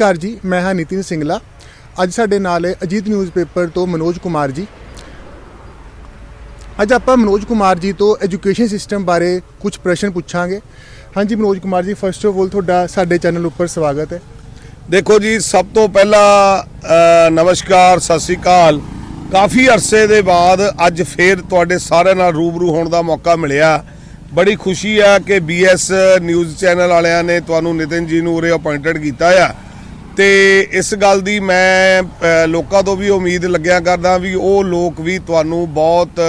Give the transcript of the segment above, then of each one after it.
ਘਰ ਜੀ, ਮੈਂ ਹਾਂ ਨਿਤਿਨ ਸਿੰਗਲਾ। ਅੱਜ ਸਾਡੇ ਨਾਲ ਹੈ ਅਜੀਤ ਨਿਊਜ਼ਪੇਪਰ ਤੋਂ ਮਨੋਜ ਕੁਮਾਰ ਜੀ। ਅੱਜ ਆਪਾਂ ਮਨੋਜ ਕੁਮਾਰ ਜੀ ਤੋਂ ਐਜੂਕੇਸ਼ਨ ਸਿਸਟਮ ਬਾਰੇ ਕੁਝ ਪ੍ਰਸ਼ਨ ਪੁੱਛਾਂਗੇ। ਹਾਂਜੀ Manoj Kumar ji first of all ਤੁਹਾਡਾ ਸਾਡੇ ਚੈਨਲ ਉੱਪਰ ਸਵਾਗਤ ਹੈ। ਦੇਖੋ ਜੀ, ਸਭ ਤੋਂ ਪਹਿਲਾਂ ਨਮਸਕਾਰ, ਸਤਿ ਸ੍ਰੀ ਅਕਾਲ। ਕਾਫੀ ਅਰਸੇ ਦੇ ਬਾਅਦ ਅੱਜ ਫੇਰ ਤੁਹਾਡੇ ਸਾਰਿਆਂ ਨਾਲ ਰੂਬਰੂ ਹੋਣ ਦਾ ਮੌਕਾ ਮਿਲਿਆ। ਬੜੀ ਖੁਸ਼ੀ ਆ ਕਿ ਬੀਐਸ ਨਿਊਜ਼ ਚੈਨਲ ਵਾਲਿਆਂ ਨੇ ਤੁਹਾਨੂੰ ਨਿਤਿਨ ਜੀ ਨੂੰ ਉਰੇ ਅਪਾਇੰਟਡ ਕੀਤਾ ਆ। ਤੇ ਇਸ ਗੱਲ ਦੀ ਮੈਂ ਲੋਕਾਂ ਤੋਂ ਵੀ ਉਮੀਦ ਲੱਗਿਆ ਕਰਦਾ ਵੀ ਉਹ ਲੋਕ ਵੀ ਤੁਹਾਨੂੰ ਬਹੁਤ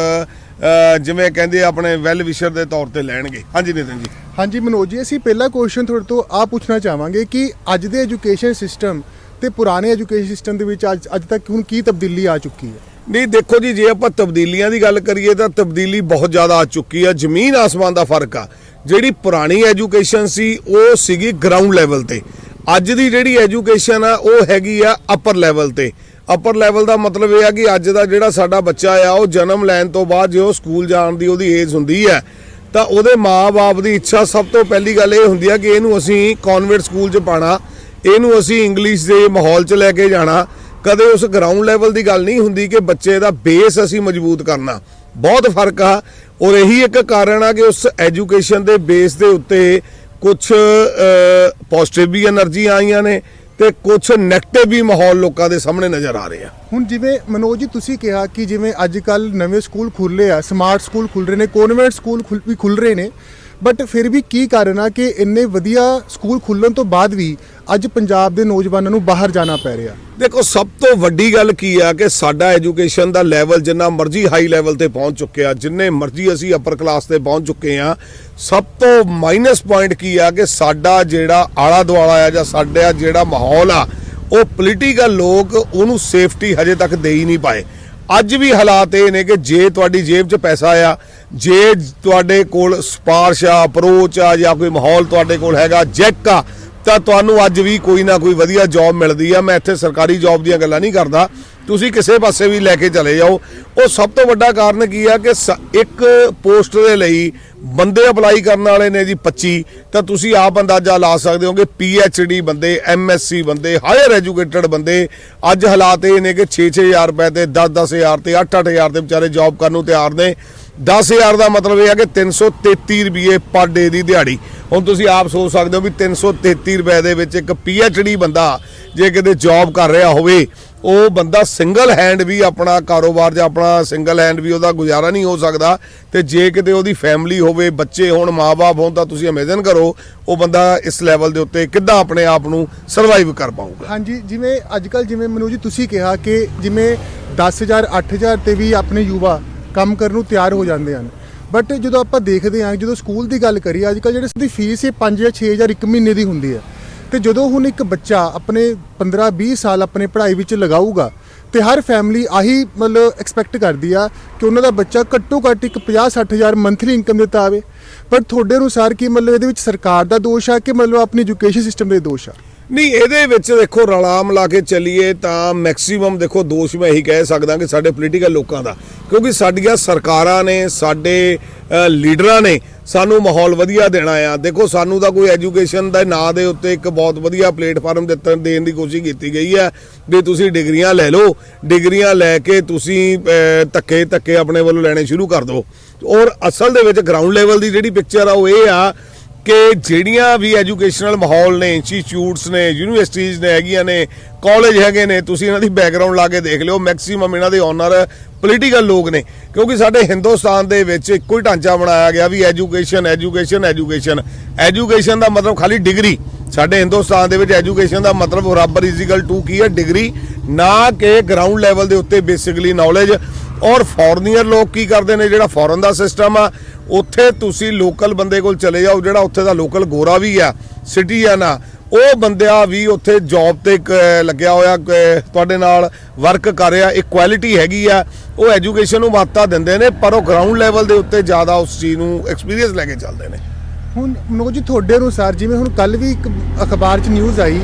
ਜਿਵੇਂ ਕਹਿੰਦੇ ਆਪਣੇ ਵੈਲ ਵਿਸ਼ਰ ਦੇ ਤੌਰ ਤੇ ਲੈਣਗੇ। ਹਾਂਜੀ ਨਿਤਿਨ ਜੀ। ਹਾਂਜੀ ਮਨੋਜ ਜੀ ਅਸੀਂ ਪਹਿਲਾ ਕੁਐਸਚਨ ਤੁਹਾਡੇ ਤੋਂ ਆ ਪੁੱਛਣਾ ਚਾਹਾਂਗੇ ਕਿ ਅੱਜ ਦੇ ਐਜੂਕੇਸ਼ਨ ਸਿਸਟਮ ਤੇ ਪੁਰਾਣੇ ਐਜੂਕੇਸ਼ਨ ਸਿਸਟਮ ਦੇ ਵਿੱਚ ਅੱਜ ਅੱਜ ਤੱਕ ਹੁਣ ਕੀ ਤਬਦੀਲੀ ਆ ਚੁੱਕੀ ਹੈ? ਨਹੀਂ ਦੇਖੋ ਜੀ ਜੇ ਆਪਾਂ ਤਬਦੀਲੀਆਂ ਦੀ ਗੱਲ ਕਰੀਏ ਤਾਂ ਤਬਦੀਲੀ ਬਹੁਤ ਜ਼ਿਆਦਾ ਆ ਚੁੱਕੀ ਆ ਜ਼ਮੀਨ ਆਸਮਾਨ ਦਾ ਫ਼ਰਕ ਆ। ਜਿਹੜੀ ਪੁਰਾਣੀ ਐਜੂਕੇਸ਼ਨ ਸੀ ਉਹ ਸੀਗੀ ਗਰਾਊਂਡ ਲੈਵਲ ਤੇ। ਅੱਜ ਦੀ ਜਿਹੜੀ ਐਜੂਕੇਸ਼ਨ ਆ, ਉਹ ਹੈਗੀ ਆ ਅਪਰ ਲੈਵਲ ਤੇ। ਅਪਰ ਲੈਵਲ ਦਾ ਮਤਲਬ ਇਹ ਆ ਕਿ ਅੱਜ ਦਾ ਜਿਹੜਾ ਸਾਡਾ ਬੱਚਾ ਆ, ਉਹ ਜਨਮ ਲੈਣ ਤੋਂ ਬਾਅਦ ਜੇ ਉਹ ਸਕੂਲ ਜਾਣ ਦੀ ਉਹਦੀ ਏਜ ਹੁੰਦੀ ਹੈ ਤਾਂ ਉਹਦੇ ਮਾਪੇ ਦੀ ਇੱਛਾ ਸਭ ਤੋਂ ਪਹਿਲੀ ਗੱਲ ਇਹ ਹੁੰਦੀ ਆ ਕਿ ਇਹਨੂੰ ਅਸੀਂ ਕਨਵੈਂਟ ਸਕੂਲ 'ਚ ਪਾਣਾ, ਇਹਨੂੰ ਅਸੀਂ ਇੰਗਲਿਸ਼ ਦੇ ਮਾਹੌਲ 'ਚ ਲੈ ਕੇ ਜਾਣਾ। ਕਦੇ ਉਸ ਗਰਾਊਂਡ ਲੈਵਲ ਦੀ ਗੱਲ ਨਹੀਂ ਹੁੰਦੀ ਕਿ ਬੱਚੇ ਦਾ ਬੇਸ ਅਸੀਂ ਮਜ਼ਬੂਤ ਕਰਨਾ। ਬਹੁਤ ਫ਼ਰਕ ਆ ਔਰ ਇਹੀ ਇੱਕ ਕਾਰਨ ਆ ਕਿ ਉਸ ਐਜੂਕੇਸ਼ਨ ਦੇ ਬੇਸ ਦੇ ਉੱਤੇ ਕੁਝ ਪੋਜ਼ਿਟਿਵ ਵੀ એનર્ਜੀ ਆਈਆਂ ਨੇ ਤੇ ਕੁਝ ਨੈਗੇਟਿਵ ਵੀ ਮਾਹੌਲ ਲੋਕਾਂ ਦੇ ਸਾਹਮਣੇ ਨਜ਼ਰ ਆ ਰਹੇ ਆ। ਹੁਣ ਜਿਵੇਂ ਮਨੋਜ ਜੀ ਤੁਸੀਂ ਕਿਹਾ ਕਿ ਜਿਵੇਂ ਅੱਜ ਕੱਲ ਨਵੇਂ ਸਕੂਲ ਖੁੱਲੇ ਆ ਸਮਾਰਟ ਸਕੂਲ ਖੁੱਲ ਰਹੇ ਨੇ ਕੋਨਵੈਂਟ ਸਕੂਲ ਵੀ ਖੁੱਲ ਰਹੇ ਨੇ ਬਟ ਫਿਰ ਵੀ ਕੀ ਕਾਰਨ ਆ ਕਿ ਇੰਨੇ ਵਧੀਆ ਸਕੂਲ ਖੁੱਲਣ ਤੋਂ ਬਾਅਦ ਵੀ ਅੱਜ ਪੰਜਾਬ ਦੇ ਨੌਜਵਾਨਾਂ ਨੂੰ ਬਾਹਰ ਜਾਣਾ ਪੈ ਰਿਹਾ? ਦੇਖੋ, ਸਭ ਤੋਂ ਵੱਡੀ ਗੱਲ ਕੀ ਆ ਕਿ ਸਾਡਾ ਐਜੂਕੇਸ਼ਨ ਦਾ ਲੈਵਲ ਜਿੰਨਾ ਮਰਜ਼ੀ ਹਾਈ ਲੈਵਲ ਤੇ ਪਹੁੰਚ ਚੁੱਕਿਆ, ਜਿੰਨੇ ਮਰਜ਼ੀ ਅਸੀਂ ਅਪਰ ਕਲਾਸ ਤੇ ਪਹੁੰਚ ਚੁੱਕੇ ਆ, ਸਭ ਤੋਂ ਮਾਈਨਸ ਪੁਆਇੰਟ ਕੀ ਆ ਕਿ ਸਾਡਾ ਜਿਹੜਾ ਆਲਾ ਦੁਆਲਾ ਆ ਜਾਂ ਸਾਡਾ ਜਿਹੜਾ ਮਾਹੌਲ ਆ, ਉਹ ਪੋਲੀਟੀਕਲ ਲੋਕ ਉਹਨੂੰ ਸੇਫਟੀ ਹਜੇ ਤੱਕ ਦੇ ਹੀ ਨਹੀਂ ਪਾਏ। ਅੱਜ ਵੀ ਹਾਲਾਤ ਇਹ ਨੇ ਕਿ ਜੇ ਤੁਹਾਡੀ ਜੇਬ 'ਚ ਪੈਸਾ ਆ, ਜੇ ਤੁਹਾਡੇ ਕੋਲ ਸਪਾਰਸ਼ ਆ, ਅਪਰੋਚ ਆ ਜਾਂ ਕੋਈ ਮਾਹੌਲ ਤੁਹਾਡੇ ਕੋਲ ਹੈਗਾ, ਜੈਕ ਆ, ਤਾਂ ਤੁਹਾਨੂੰ ਅੱਜ ਵੀ ਕੋਈ ਨਾ ਕੋਈ ਵਧੀਆ ਜੌਬ ਮਿਲਦੀ ਆ। ਮੈਂ ਇੱਥੇ ਸਰਕਾਰੀ ਜੌਬ ਦੀਆਂ ਗੱਲਾਂ ਨਹੀਂ ਕਰਦਾ। ਤੁਸੀਂ ਕਿਸੇ ਪਾਸੇ ਵੀ ਲੈ ਕੇ ਚਲੇ ਜਾਓ। ਉਹ ਸਭ ਤੋਂ ਵੱਡਾ ਕਾਰਨ ਕੀ ਆ ਕਿ ਸ- ਇੱਕ ਪੋਸਟ ਦੇ ਲਈ ਬੰਦੇ ਅਪਲਾਈ ਕਰਨ ਵਾਲੇ ਨੇ ਜੀ 25 ਤਾਂ ਤੁਸੀਂ ਆਪ ਅੰਦਾਜ਼ਾ ਲਾ ਸਕਦੇ ਹੋ ਕਿ ਡੀ ਬੰਦੇ, ਐਮਐਸਸੀ ਬੰਦੇ, ਹਾਇਰ ਐਜੂਕੇਟਡ ਬੰਦੇ, ਅੱਜ ਹਾਲਾਤ ਇਹ ਨੇ ਕਿ 6-6000 ਰੁਪਏ ਤੇ 10-10000 ਤੇ 8-8000 ਤੇ ਵਿਚਾਰੇ ਜੌਬ ਕਰਨ ਨੂੰ ਤਿਆਰ ਨੇ। 10000 ਦਾ ਮਤਲਬ ਇਹ ਆ ਕਿ 333 ਰੁਪਏ ਪਰ ਡੇ ਦੀ ਦਿਹਾੜੀ। ਹੁਣ ਤੁਸੀਂ ਆਪ ਸੋਚ ਸਕਦੇ ਹੋ ਵੀ 333 ਰੁਪਏ ਦੇ ਵਿੱਚ ਇੱਕ ਡੀ ਬੰਦਾ ਜੇ ਕਿਤੇ ਜੌਬ ਕਰ ਰਿਹਾ ਹੋਵੇ ਉਹ ਬੰਦਾ ਸਿੰਗਲ ਹੈਂਡ ਵੀ ਆਪਣਾ ਕਾਰੋਬਾਰ ਜਾਂ ਆਪਣਾ ਸਿੰਗਲ ਹੈਂਡ ਵੀ ਉਹਦਾ ਗੁਜ਼ਾਰਾ ਨਹੀਂ ਹੋ ਸਕਦਾ ਤੇ ਜੇ ਕਿਤੇ ਉਹਦੀ ਫੈਮਿਲੀ ਹੋਵੇ, ਬੱਚੇ ਹੋਣ ਮਾਪੇ ਹੋਣ ਤਾਂ ਤੁਸੀਂ ਇਮੇਜਿਨ ਕਰੋ, ਉਹ ਬੰਦਾ ਇਸ ਲੈਵਲ ਦੇ ਉੱਤੇ ਕਿੱਦਾਂ ਆਪਣੇ ਆਪ ਨੂੰ ਸਰਵਾਈਵ ਕਰ ਪਾਊਗਾ? ਹਾਂਜੀ, ਜਿਵੇਂ ਅੱਜ ਕੱਲ ਜਿਵੇਂ ਮਨੋਜ ਜੀ ਤੁਸੀਂ ਕਿਹਾ ਕਿ ਜਿਵੇਂ 10000 8000 ਤੇ ਵੀ ਆਪਣੇ ਯੁਵਾ ਕੰਮ ਕਰਨ ਨੂੰ ਤਿਆਰ ਹੋ ਜਾਂਦੇ ਹਨ। ਬਟ ਜਦੋਂ ਆਪਾਂ ਦੇਖਦੇ ਹਾਂ, ਜਦੋਂ ਸਕੂਲ ਦੀ ਗੱਲ ਕਰੀਏ ਅੱਜ ਕੱਲ ਜਿਹੜੇ ਦੀ ਫੀਸ ਇਹ 5 ਜਾਂ 6000 ਇੱਕ ਮਹੀਨੇ ਦੀ ਹੁੰਦੀ ਹੈ। ਤੇ ਜਦੋਂ ਹੁਣ ਇੱਕ ਬੱਚਾ ਆਪਣੇ 15 20 ਸਾਲ ਆਪਣੇ ਪੜ੍ਹਾਈ ਵਿੱਚ ਲਗਾਊਗਾ ਤੇ ਹਰ ਫੈਮਿਲੀ ਆਹੀ ਮਤਲਬ ਐਕਸਪੈਕਟ ਕਰਦੀ ਆ ਕਿ ਉਹਨਾਂ ਦਾ ਬੱਚਾ ਘੱਟੋ ਘੱਟ ਇੱਕ 50 60000 ਮੰਥਲੀ ਇਨਕਮ ਦਿੱਤਾ ਆਵੇ। ਪਰ ਤੁਹਾਡੇ ਅਨੁਸਾਰ ਕੀ ਮਤਲਬ ਇਹਦੇ ਵਿੱਚ ਸਰਕਾਰ ਦਾ ਦੋਸ਼ ਆ ਕਿ ਮਤਲਬ ਆਪਣੀ ਐਜੂਕੇਸ਼ਨ ਸਿਸਟਮ ਦੇ ਦੋਸ਼ ਆ? ਨਹੀਂ, ਇਹਦੇ ਵਿੱਚ ਦੇਖੋ ਰਲਾ ਮਿਲਾ ਕੇ ਚੱਲੀਏ ਤਾਂ ਮੈਕਸਿਮਮ ਦੇਖੋ ਦੋਸ਼ ਮੈਂ ਇਹੀ ਕਹਿ ਸਕਦਾ ਕਿ ਸਾਡੇ ਪੋਲੀਟੀਕਲ ਲੋਕਾਂ ਦਾ। ਕਿਉਂਕਿ ਸਾਡੀਆਂ ਸਰਕਾਰਾਂ ਨੇ, ਸਾਡੇ ਲੀਡਰਾਂ ਨੇ ਸਾਨੂੰ ਮਾਹੌਲ ਵਧੀਆ ਦੇਣਾ ਆ। ਦੇਖੋ, ਸਾਨੂੰ ਤਾਂ ਕੋਈ ਐਜੂਕੇਸ਼ਨ ਦੇ ਨਾਂ ਦੇ ਉੱਤੇ ਇੱਕ ਬਹੁਤ ਵਧੀਆ ਪਲੇਟਫਾਰਮ ਦਿੱਤਣ, ਦੇਣ ਦੀ ਕੋਸ਼ਿਸ਼ ਕੀਤੀ ਗਈ ਹੈ ਵੀ ਤੁਸੀਂ ਡਿਗਰੀਆਂ ਲੈ ਲਓ। ਡਿਗਰੀਆਂ ਲੈ ਕੇ ਤੁਸੀਂ ਧੱਕੇ ਧੱਕੇ ਆਪਣੇ ਵੱਲੋਂ ਲੈਣੇ ਸ਼ੁਰੂ ਕਰ ਦਿਓ। ਔਰ ਅਸਲ ਦੇ ਵਿੱਚ ਗਰਾਊਂਡ ਲੈਵਲ ਦੀ ਜਿਹੜੀ ਪਿਕਚਰ ਆ, ਉਹ ਇਹ ਆ ਕਿ ਜਿਹੜੀਆਂ ਵੀ ਐਜੂਕੇਸ਼ਨਲ ਮਾਹੌਲ ਨੇ ਇੰਸਟੀਚਿਊਟਸ ਨੇ ਯੂਨੀਵਰਸਿਟੀਜ਼ ਨੇ ਹੈਗੀਆਂ ਨੇ ਕਾਲਜ ਹੈਗੇ ਨੇ, ਤੁਸੀਂ ਇਹਨਾਂ ਦੀ ਬੈਕਗ੍ਰਾਉਂਡ ਲਾ ਕੇ ਦੇਖ ਲਿਓ। ਮੈਕਸਿਮਮ ਇਹਨਾਂ ਦੇ ਓਨਰ ਪੋਲੀਟੀਕਲ ਲੋਕ ਨੇ, ਕਿਉਂਕਿ ਸਾਡੇ ਹਿੰਦੁਸਤਾਨ ਦੇ ਵਿੱਚ ਇੱਕੋ ਹੀ ਢਾਂਚਾ ਬਣਾਇਆ ਗਿਆ ਵੀ ਐਜੂਕੇਸ਼ਨ ਐਜੂਕੇਸ਼ਨ ਐਜੂਕੇਸ਼ਨ ਐਜੂਕੇਸ਼ਨ ਦਾ ਮਤਲਬ ਖਾਲੀ ਡਿਗਰੀ ਸਾਡੇ ਹਿੰਦੁਸਤਾਨ ਦੇ ਵਿੱਚ ਐਜੂਕੇਸ਼ਨ ਦਾ ਮਤਲਬ ਬਰਾਬਰ ਇਜ਼ੀਕਲ ਟੂ ਕੀ ਹੈ? ਡਿਗਰੀ ਨਾ ਕਿ ਗਰਾਊਂਡ ਲੈਵਲ ਦੇ ਉੱਤੇ ਬੇਸਿਕਲੀ ਨੌਲੇਜ ਔਰ ਫੋਰਨੀਅਰ ਲੋਕ ਕੀ ਕਰਦੇ ਨੇ? ਜਿਹੜਾ ਫੋਰਨ ਦਾ ਸਿਸਟਮ ਆ, ਉੱਥੇ ਤੁਸੀਂ ਲੋਕਲ ਬੰਦੇ ਕੋਲ ਚਲੇ ਜਾਓ, ਜਿਹੜਾ ਉੱਥੇ ਦਾ ਲੋਕਲ ਗੋਰਾ ਵੀ ਆ ਸਿਟੀਜ਼ਨ ਆ ਉਹ ਬੰਦਿਆ ਵੀ ਉੱਥੇ ਜੌਬ ਤੇ ਕ- ਲੱਗਿਆ ਹੋਇਆ ਤੁਹਾਡੇ ਨਾਲ ਵਰਕ ਕਰ ਰਿਹਾ ਇਕੁਐਲਿਟੀ ਹੈਗੀ ਆ, ਉਹ ਐਜੂਕੇਸ਼ਨ ਨੂੰ ਮਾਤਾ ਦਿੰਦੇ ਨੇ, ਪਰ ਉਹ ਗਰਾਊਂਡ ਲੈਵਲ ਦੇ ਉੱਤੇ ਜ਼ਿਆਦਾ ਉਸ ਚੀਜ਼ ਨੂੰ ਐਕਸਪੀਰੀਅੰਸ ਲੈ ਕੇ ਚੱਲਦੇ ਨੇ। ਹੁਣ ਮਨੋਜ ਜੀ, ਤੁਹਾਡੇ ਅਨੁਸਾਰ ਜਿਵੇਂ ਹੁਣ ਕੱਲ ਵੀ ਇੱਕ ਅਖਬਾਰ 'ਚ ਨਿਊਜ਼ ਆਈ,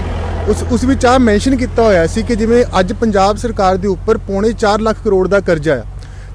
ਉਸ ਉਸ ਵਿੱਚ ਆ ਮੈਂਸ਼ਨ ਕੀਤਾ ਹੋਇਆ ਸੀ ਕਿ ਜਿਵੇਂ ਅੱਜ ਪੰਜਾਬ ਸਰਕਾਰ ਦੇ ਉੱਪਰ ਪੌਣੇ 4 ਲੱਖ ਕਰੋੜ ਦਾ ਕਰਜ਼ਾ ਆ।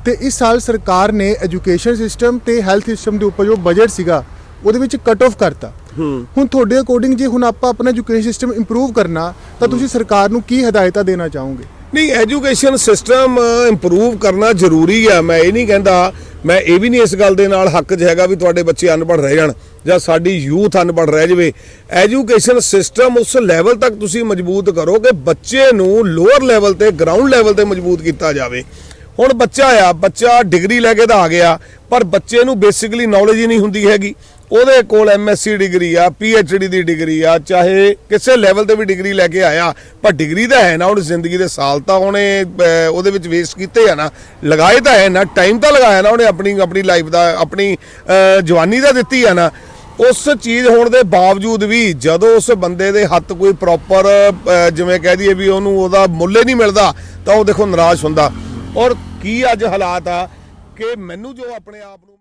ਤੇ ਇਸ ਸਾਲ ਸਰਕਾਰ ਨੇ ਐਜੂਕੇਸ਼ਨ ਸਿਸਟਮ ਤੇ ਹੈਲਥ ਸਿਸਟਮ ਦੇ ਉੱਪਰ ਜੋ ਬਜਟ ਸੀਗਾ, ਉਹਦੇ ਵਿੱਚ ਕਟ ਆਫ ਕਰਤਾ। ਹੁਣ ਤੁਹਾਡੇ ਅਕੋਰਡਿੰਗ ਜੇ ਹੁਣ ਆਪਾਂ ਆਪਣਾ ਐਜੂਕੇਸ਼ਨ ਸਿਸਟਮ ਇੰਪਰੂਵ ਕਰਨਾ ਤਾਂ ਤੁਸੀਂ ਸਰਕਾਰ ਨੂੰ ਕੀ ਹਦਾਇਤਾਂ ਦੇਣਾ ਚਾਹੋਗੇ? ਨਹੀਂ ਐਜੂਕੇਸ਼ਨ ਸਿਸਟਮ ਇੰਪਰੂਵ ਕਰਨਾ ਜ਼ਰੂਰੀ ਆ। ਮੈਂ ਇਹ ਨਹੀਂ ਕਹਿੰਦਾ ਮੈਂ ਇਹ ਵੀ ਨਹੀਂ ਇਸ ਗੱਲ ਦੇ ਨਾਲ ਹੱਕ 'ਚ ਹੈਗਾ ਵੀ ਤੁਹਾਡੇ ਬੱਚੇ ਅਨਪੜ੍ਹ ਰਹਿ ਜਾਣ ਜਾਂ ਸਾਡੀ ਯੂਥ ਅਨਪੜ੍ਹ ਰਹਿ ਜਾਵੇ। ਐਜੂਕੇਸ਼ਨ ਸਿਸਟਮ ਉਸ ਲੈਵਲ ਤੱਕ ਤੁਸੀਂ ਮਜ਼ਬੂਤ ਕਰੋ ਕਿ ਬੱਚੇ ਨੂੰ ਲੋਅਰ ਲੈਵਲ ਤੇ ਗਰਾਊਂਡ ਲੈਵਲ ਤੇ ਮਜ਼ਬੂਤ ਕੀਤਾ ਜਾਵੇ। ਹੁਣ ਬੱਚਾ ਆ, ਬੱਚਾ ਡਿਗਰੀ ਲੈ ਕੇ ਤਾਂ ਆ ਗਿਆ, ਪਰ ਬੱਚੇ ਨੂੰ ਬੇਸਿਕਲੀ ਨੌਲੇਜ ਹੀ ਨਹੀਂ ਹੁੰਦੀ ਹੈਗੀ। ਉਹਦੇ ਕੋਲ ਐਮਐਸਸੀ ਡਿਗਰੀ ਆ ਪੀਐਚਡੀ ਦੀ ਡਿਗਰੀ ਆ, ਚਾਹੇ ਕਿਸੇ ਲੈਵਲ ਤੇ ਵੀ ਡਿਗਰੀ ਲੈ ਕੇ ਆਇਆ, ਪਰ ਡਿਗਰੀ ਤਾਂ ਹੈ ਨਾ, ਉਹਨੇ ਜ਼ਿੰਦਗੀ ਦੇ ਸਾਲ ਤਾਂ ਉਹਨੇ ਉਹਦੇ ਵਿੱਚ ਵੇਸਟ ਕੀਤੇ ਆ ਨਾ। ਲਗਾਏ ਤਾਂ ਹੈ ਨਾ ਟਾਈਮ ਤਾਂ ਲਗਾਇਆ ਨਾ ਉਹਨੇ ਆਪਣੀ ਆਪਣੀ ਲਾਈਫ ਦਾ, ਆਪਣੀ ਜਵਾਨੀ ਦਾ ਦਿੱਤੀ ਆ ਨਾ। ਉਸ ਚੀਜ਼ ਹੋਣ ਦੇ ਬਾਵਜੂਦ ਵੀ ਜਦੋਂ ਉਸ ਬੰਦੇ ਦੇ ਹੱਥ ਕੋਈ ਪ੍ਰੋਪਰ ਜਿਵੇਂ ਕਹਿ ਦਈਏ ਵੀ ਉਹਨੂੰ ਉਹਦਾ ਮੁੱਲ ਹੀ ਨਹੀਂ ਮਿਲਦਾ, ਤਾਂ ਉਹ ਦੇਖੋ ਨਿਰਾਸ਼ ਹੁੰਦਾ। ਔਰ ਕੀ ਅੱਜ ਹਾਲਾਤ ਆ ਕਿ ਮੈਨੂੰ ਜੋ ਆਪਣੇ ਆਪ ਨੂੰ